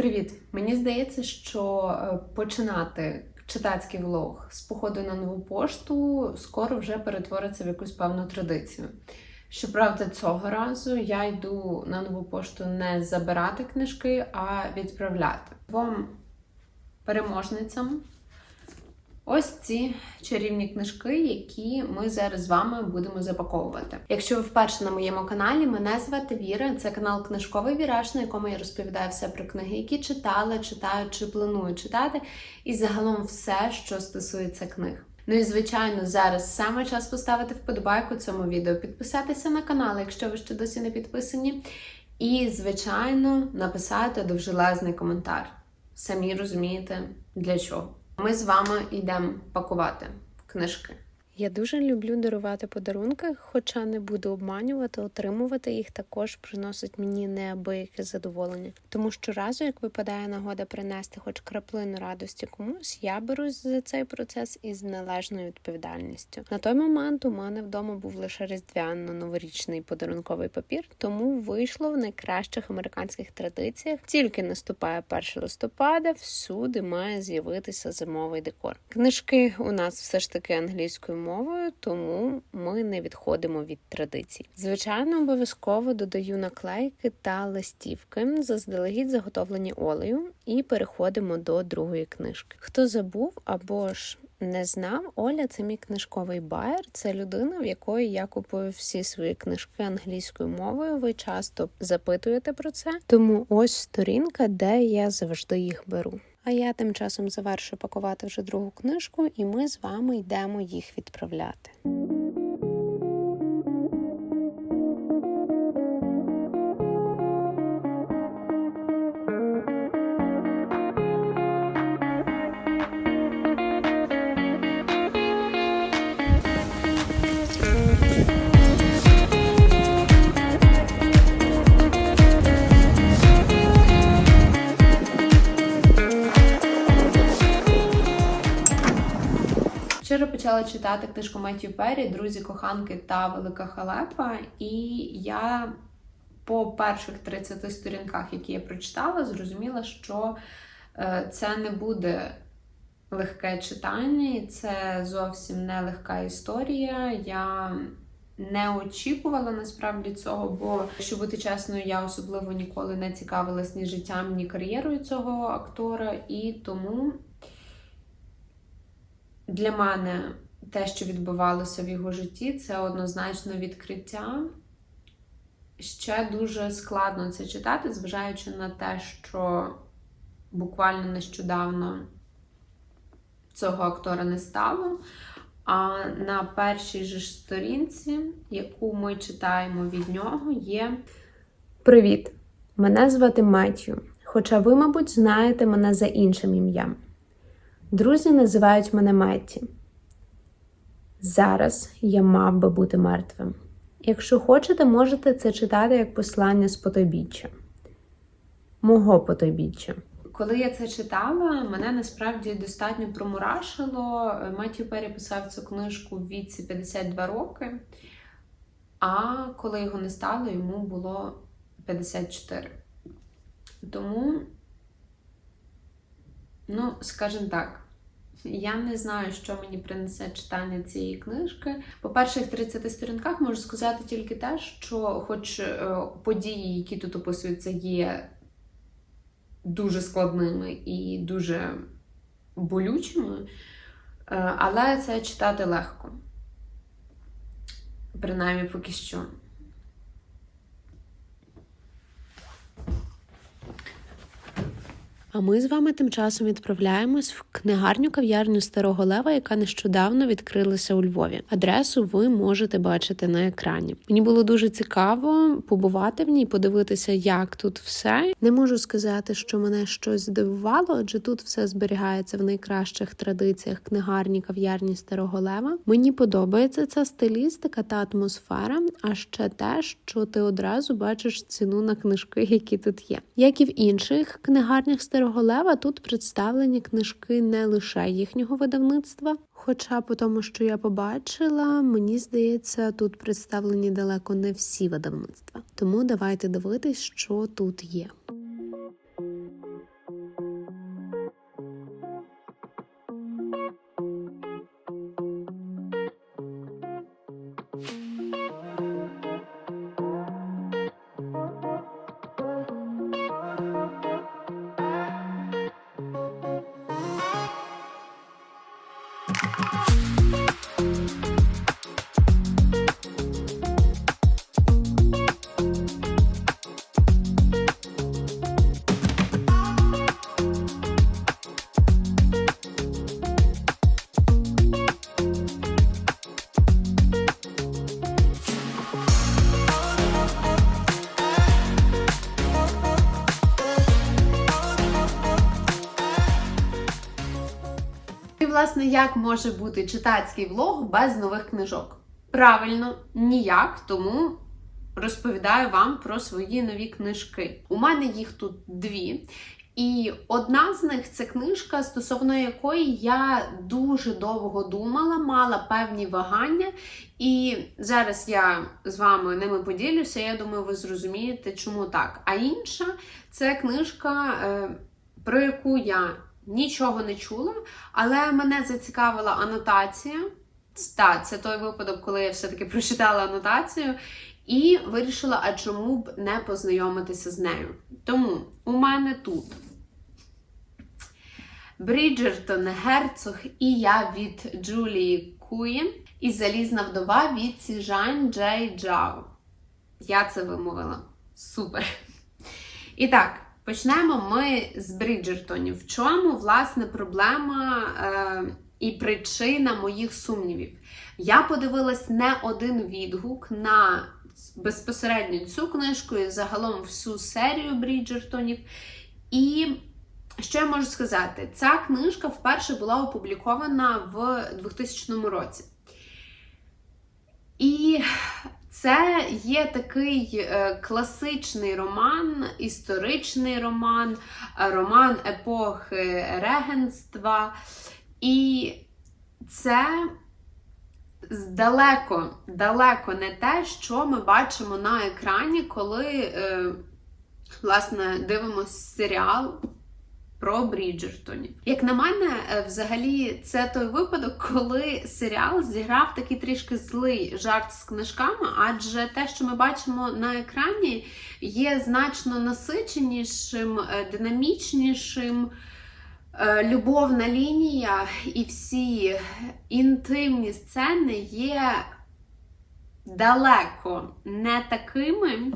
Привіт! Мені здається, що е, починати читацький влог з походу на нову пошту скоро вже перетвориться в якусь певну традицію. Щоправда, цього разу я йду на нову пошту не забирати книжки, а відправляти двом переможницям. Ось ці чарівні книжки, які ми зараз з вами будемо запаковувати. Якщо ви вперше на моєму каналі, мене звати Віра. Це канал Книжковий Віраж, на якому я розповідаю все про книги, які читала, читаю чи планую читати, і загалом все, що стосується книг. Ну і звичайно, зараз саме час поставити вподобайку цьому відео, підписатися на канал, якщо ви ще досі не підписані. І, звичайно, написати довжелезний коментар. Самі розумієте, для чого. Ми з вами йдемо пакувати книжки. Я дуже люблю дарувати подарунки, хоча не буду обманювати, отримувати їх також приносить мені неабияке задоволення. Тому що разу, як випадає нагода принести хоч краплину радості комусь, я берусь за цей процес із належною відповідальністю. На той момент у мене вдома був лише різдвяно-новорічний подарунковий папір, тому вийшло в найкращих американських традиціях. Тільки наступає 1 листопада, всюди має з'явитися зимовий декор. Книжки у нас все ж таки англійською мовою, тому ми не відходимо від традицій. Звичайно, обов'язково додаю наклейки та листівки, заздалегідь заготовлені олею, і переходимо до другої книжки. Хто забув або ж не знав, Оля це мій книжковий байер. Це людина, в якої я купую всі свої книжки англійською мовою. Ви часто запитуєте про це, тому ось сторінка, де я завжди їх беру. А я тим часом завершу пакувати вже другу книжку, і ми з вами йдемо їх відправляти. Почала читати книжку Меттю Перрі Друзі, коханки та Велика Халепа, і я по перших 30 сторінках, які я прочитала, зрозуміла, що е, це не буде легке читання, і це зовсім не легка історія. Я не очікувала насправді цього, бо, якщо бути чесною, я особливо ніколи не цікавилась ні життям, ні кар'єрою цього актора, і тому для мене те, що відбувалося в його житті, це однозначно відкриття. Ще дуже складно це читати, зважаючи на те, що буквально нещодавно цього актора не стало. А на першій же сторінці, яку ми читаємо від нього, є Привіт! Мене звати Меттю, хоча ви, мабуть, знаєте мене за іншим ім'ям. Друзі називають мене Метті. Зараз я мав би бути мертвим. Якщо хочете, можете це читати як послання з потойбіччя. Мого потойбіччя. Коли я це читала, мене насправді достатньо промурашило. Меттю Перрі писав цю книжку в віці 52 роки, а коли його не стало, йому було 54. Тому, ну, скажімо так, я не знаю, що мені принесе читання цієї книжки. По перших 30 сторінках можу сказати тільки те, що, хоч е, події, які тут описуються, є дуже складними і дуже болючими, е, але це читати легко. Принаймні поки що. А ми з вами тим часом відправляємось в книгарню кав'ярню Старого Лева, яка нещодавно відкрилася у Львові. Адресу ви можете бачити на екрані. Мені було дуже цікаво побувати в ній, подивитися, як тут все. Не можу сказати, що мене щось здивувало, адже тут все зберігається в найкращих традиціях книгарні кав'ярні Старого Лева. Мені подобається ця стилістика та атмосфера, а ще те, що ти одразу бачиш ціну на книжки, які тут є. Як і в інших книгарнях Старого Лева, тут представлені книжки не лише їхнього видавництва. Хоча, по тому, що я побачила, мені здається, тут представлені далеко не всі видавництва. Тому давайте дивитись, що тут є. Власне, як може бути читацький влог без нових книжок? Правильно, ніяк, тому розповідаю вам про свої нові книжки. У мене їх тут дві. І одна з них це книжка, стосовно якої я дуже довго думала, мала певні вагання. І зараз я з вами ними поділюся. Я думаю, ви зрозумієте, чому так. А інша це книжка, е, про яку я нічого не чула, але мене зацікавила анотація. Так, це той випадок, коли я все-таки прочитала анотацію. І вирішила, а чому б не познайомитися з нею. Тому у мене тут Бріджертон Герцог і я від Джулії Куїн і Залізна вдова від Сіжань Джей Джао. Я це вимовила. Супер. І так, почнемо ми з Бріджертонів. В чому, власне, проблема е, і причина моїх сумнівів? Я подивилась не один відгук на безпосередньо цю книжку і загалом всю серію Бріджертонів. І що я можу сказати? Ця книжка вперше була опублікована в 2000 році. І це є такий е, класичний роман, історичний роман, е, роман епохи регенства. І це далеко, далеко не те, що ми бачимо на екрані, коли, е, власне, дивимося серіал про Бріджертонів. Як на мене, е, взагалі, це той випадок, коли серіал зіграв такий трішки злий жарт з книжками, адже те, що ми бачимо на екрані, є значно насиченішим, е, динамічнішим. Е, Любовна лінія і всі інтимні сцени є далеко не такими,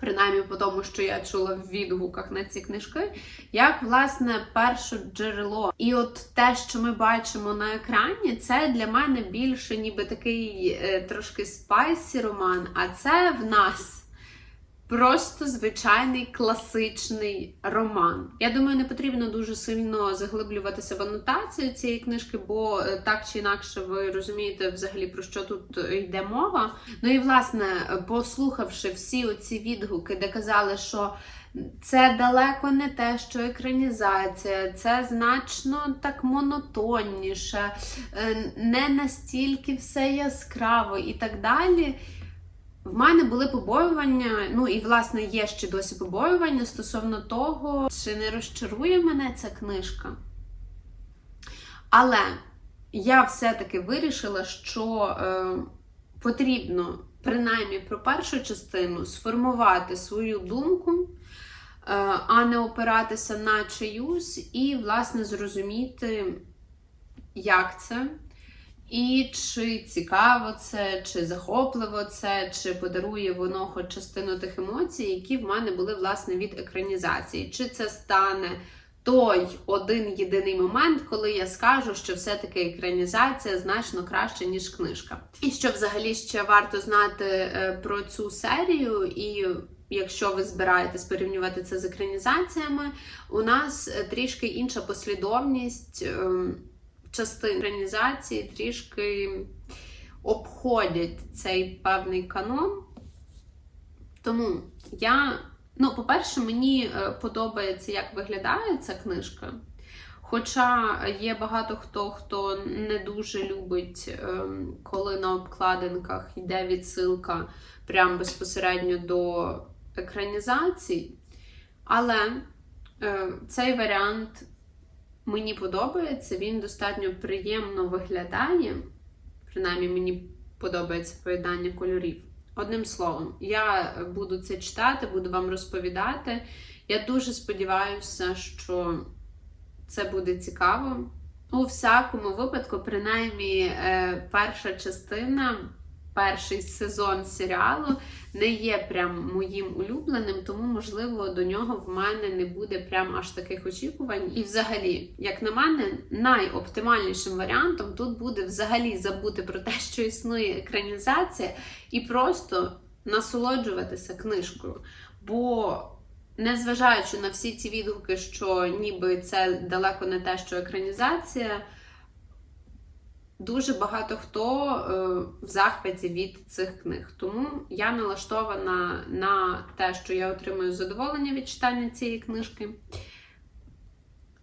принаймні по тому, що я чула в відгуках на ці книжки, як власне перше джерело. І от те, що ми бачимо на екрані, це для мене більше ніби такий е, трошки спайсі роман, а це в нас. Просто звичайний класичний роман. Я думаю, не потрібно дуже сильно заглиблюватися в анотацію цієї книжки, бо е, так чи інакше ви розумієте взагалі про що тут е, йде мова. Ну і власне, послухавши всі оці відгуки, де казали, що це далеко не те, що екранізація, це значно так монотонніше, е, не настільки все яскраво і так далі. В мене були побоювання, ну і власне є ще досі побоювання стосовно того, чи не розчарує мене ця книжка. Але я все-таки вирішила, що е, потрібно, принаймні про першу частину, сформувати свою думку, е, а не опиратися на чиюсь, і, власне, зрозуміти, як це. І чи цікаво це, чи захопливо це, чи подарує воно хоч частину тих емоцій, які в мене були власне від екранізації. Чи це стане той один єдиний момент, коли я скажу, що все-таки екранізація значно краще, ніж книжка. І що взагалі ще варто знати е, про цю серію, і якщо ви збираєтесь порівнювати це з екранізаціями, у нас е, трішки інша послідовність. Частин організації трішки обходять цей певний канон. Тому я, ну, по-перше, мені е, подобається, як виглядає ця книжка. Хоча є багато хто, хто не дуже любить, ем, коли на обкладинках йде відсилка прямо безпосередньо до екранізацій. Але е, цей варіант мені подобається, він достатньо приємно виглядає. Принаймні, мені подобається поєднання кольорів. Одним словом, я буду це читати, буду вам розповідати. Я дуже сподіваюся, що це буде цікаво. У всякому випадку, принаймні, е, перша частина перший сезон серіалу не є прям моїм улюбленим, тому, можливо, до нього в мене не буде прям аж таких очікувань. І, взагалі, як на мене, найоптимальнішим варіантом тут буде взагалі забути про те, що існує екранізація, і просто насолоджуватися книжкою. Бо. Незважаючи на всі ці відгуки, що ніби це далеко не те, що екранізація, дуже багато хто е, в захваті від цих книг. Тому я налаштована на те, що я отримую задоволення від читання цієї книжки.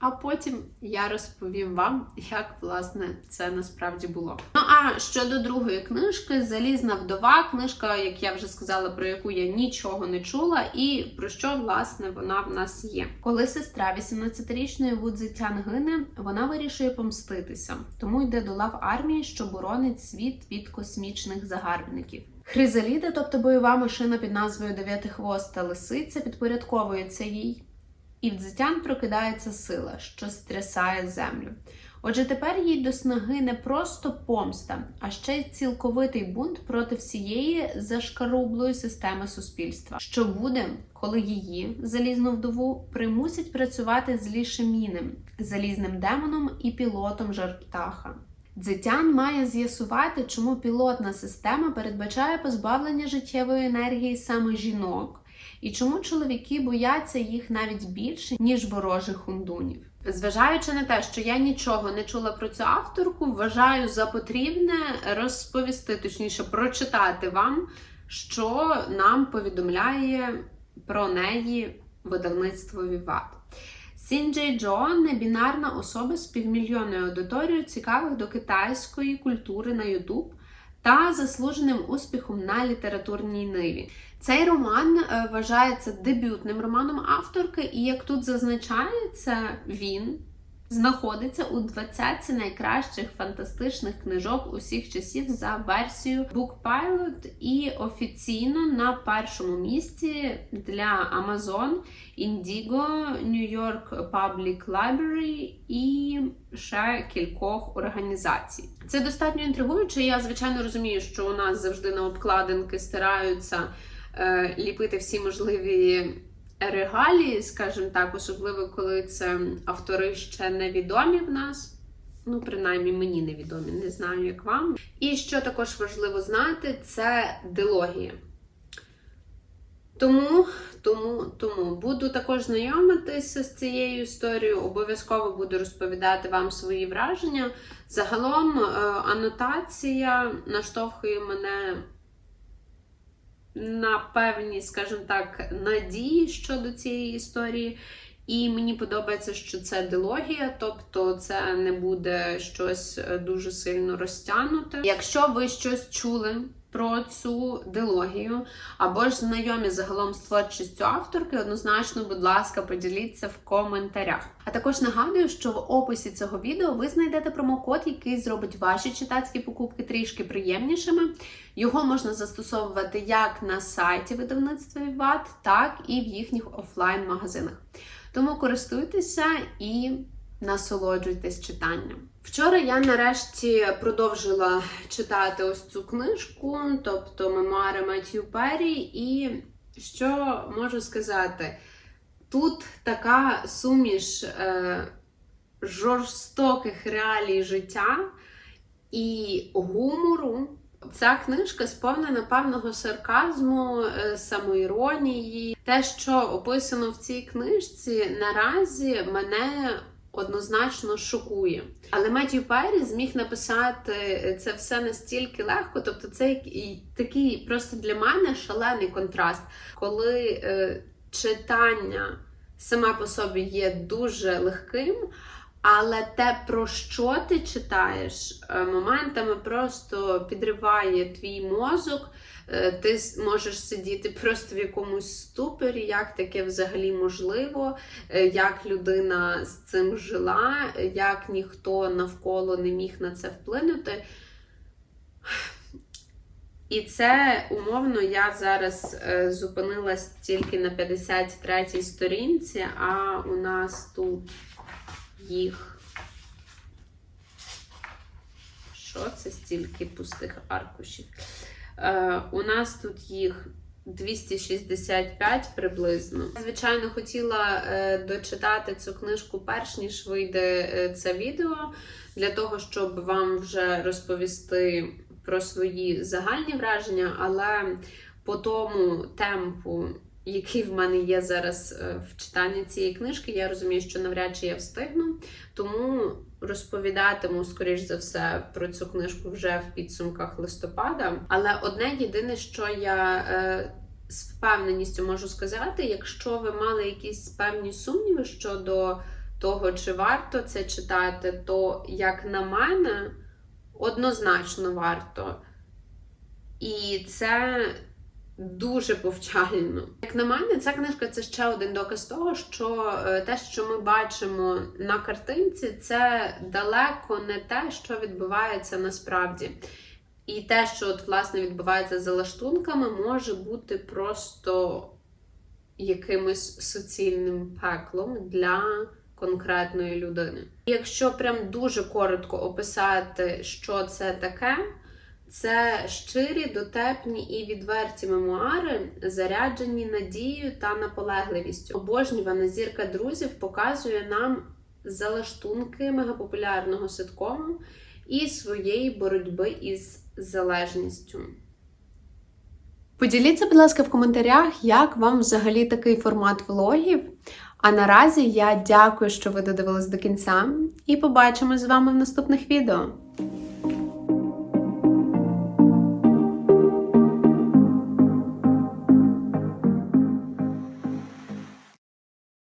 А потім я розповім вам, як власне це насправді було. Ну а щодо другої книжки, Залізна вдова, книжка, як я вже сказала, про яку я нічого не чула, і про що власне вона в нас є. Коли сестра 18-річної Вудзитян гине, вона вирішує помститися, тому йде до лав армії, що боронить світ від космічних загарбників. Хризаліда, тобто бойова машина під назвою Дев'ятихвоста лисиця, підпорядковується їй. І в дзитян прокидається сила, що стрясає землю. Отже, тепер їй до снаги не просто помста, а ще й цілковитий бунт проти всієї зашкарублої системи суспільства. Що буде, коли її залізну вдову примусять працювати з лішемінем, залізним демоном і пілотом жарптаха. Дзитян має з'ясувати, чому пілотна система передбачає позбавлення життєвої енергії саме жінок. І чому чоловіки бояться їх навіть більше, ніж ворожих хундунів? Зважаючи на те, що я нічого не чула про цю авторку, вважаю за потрібне розповісти, точніше, прочитати вам, що нам повідомляє про неї видавництво Віват. Сінджей Джо небінарна особа з півмільйонною аудиторією цікавих до китайської культури на Ютуб та заслуженим успіхом на літературній ниві. Цей роман е, вважається дебютним романом авторки, і як тут зазначається, він знаходиться у 20 найкращих фантастичних книжок усіх часів за версією BookPilot і офіційно на першому місці для Amazon, Indigo, New York Public Library і ще кількох організацій. Це достатньо інтригуюче. Я звичайно розумію, що у нас завжди на обкладинки стараються е, ліпити всі можливі регалії, скажімо так, особливо коли це автори ще невідомі в нас. Ну, принаймні, мені невідомі, не знаю, як вам. І що також важливо знати, це дилогія. Тому, тому, тому буду також знайомитися з цією історією, обов'язково буду розповідати вам свої враження. Загалом, е, анотація наштовхує мене на певні, скажімо так, надії щодо цієї історії. І мені подобається, що це дилогія, тобто це не буде щось е, дуже сильно розтягнуте. Якщо ви щось чули про цю дилогію, або ж знайомі загалом з творчістю авторки, однозначно, будь ласка, поділіться в коментарях. А також нагадую, що в описі цього відео ви знайдете промокод, який зробить ваші читацькі покупки трішки приємнішими. Його можна застосовувати як на сайті видавництва Віват, так і в їхніх офлайн-магазинах. Тому користуйтеся і насолоджуйтесь читанням. Вчора я нарешті продовжила читати ось цю книжку, тобто мемуари Меттью Перрі, і що можу сказати? Тут така суміш е, жорстоких реалій життя і гумору. Ця книжка сповнена певного сарказму, е, самоіронії. Те, що описано в цій книжці, наразі мене однозначно шокує. Але Меттью Перрі зміг написати це все настільки легко. Тобто, це такий просто для мене шалений контраст, коли е, читання саме по собі є дуже легким. Але те, про що ти читаєш, е, моментами просто підриває твій мозок. Е, Ти можеш сидіти просто в якомусь ступорі, як таке взагалі можливо, е, як людина з цим жила, як ніхто навколо не міг на це вплинути. І це умовно я зараз зупинилась тільки на 53-й сторінці, а у нас тут їх. Що це стільки пустих аркушів? Е, у нас тут їх 265 приблизно. Звичайно, хотіла е, дочитати цю книжку перш ніж вийде е, це відео, для того, щоб вам вже розповісти про свої загальні враження, але по тому темпу який в мене є зараз е, в читанні цієї книжки, я розумію, що навряд чи я встигну. Тому розповідатиму, скоріш за все, про цю книжку вже в підсумках листопада. Але одне єдине, що я е, з впевненістю можу сказати, якщо ви мали якісь певні сумніви щодо того, чи варто це читати, то, як на мене, однозначно варто. І це дуже повчально. Як на мене, ця книжка це ще один доказ того, що е, те, що ми бачимо на картинці, це далеко не те, що відбувається насправді. І те, що от, власне відбувається за лаштунками, може бути просто якимось суцільним пеклом для конкретної людини. Якщо прям дуже коротко описати, що це таке, це щирі, дотепні і відверті мемуари, заряджені надією та наполегливістю. Обожнювана зірка друзів показує нам залаштунки мегапопулярного ситкому і своєї боротьби із залежністю. Поділіться, будь ласка, в коментарях, як вам взагалі такий формат влогів. А наразі я дякую, що ви додивились до кінця, і побачимось з вами в наступних відео.